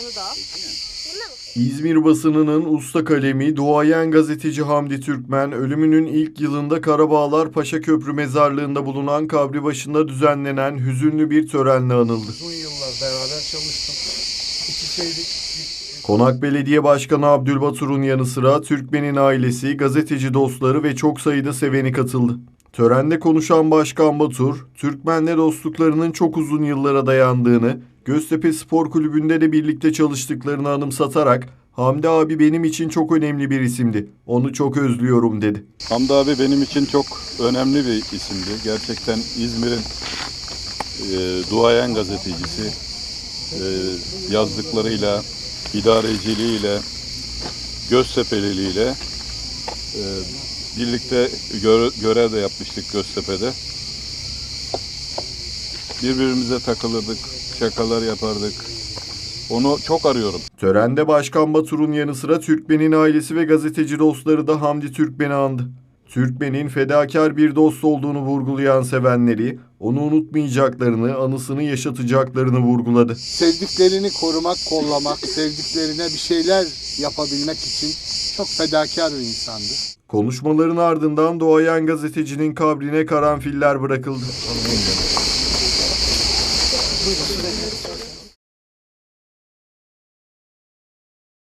Da. İzmir basınının usta kalemi duayen gazeteci Hamdi Türkmen ölümünün ilk yılında Karabağlar Paşa Köprü mezarlığında bulunan kabri başında düzenlenen hüzünlü bir törenle anıldı. Uzun yıllar beraber çalıştım. İki şeydik. Konak Belediye Başkanı Abdülbatur'un yanı sıra Türkmen'in ailesi, gazeteci dostları ve çok sayıda seveni katıldı. Törende konuşan Başkan Batur, Türkmen'le dostluklarının çok uzun yıllara dayandığını, Göztepe Spor Kulübü'nde de birlikte çalıştıklarını anımsatarak Hamdi abi benim için çok önemli bir isimdi. Onu çok özlüyorum dedi. Hamdi abi benim için çok önemli bir isimdi. Gerçekten İzmir'in e, duayen gazetecisi e, yazdıklarıyla, idareciliğiyle, Göztepe'liliğiyle e, birlikte gö- görev de yapmıştık Göztepe'de. Birbirimize takılırdık, şakalar yapardık. Onu çok arıyorum. Törende Başkan Batur'un yanı sıra Türkmen'in ailesi ve gazeteci dostları da Hamdi Türkmen'i andı. Türkmen'in fedakar bir dost olduğunu vurgulayan sevenleri, onu unutmayacaklarını, anısını yaşatacaklarını vurguladı. Sevdiklerini korumak, kollamak, sevdiklerine bir şeyler yapabilmek için çok fedakar bir insandı. Konuşmaların ardından doğayan gazetecinin kabrine karanfiller bırakıldı.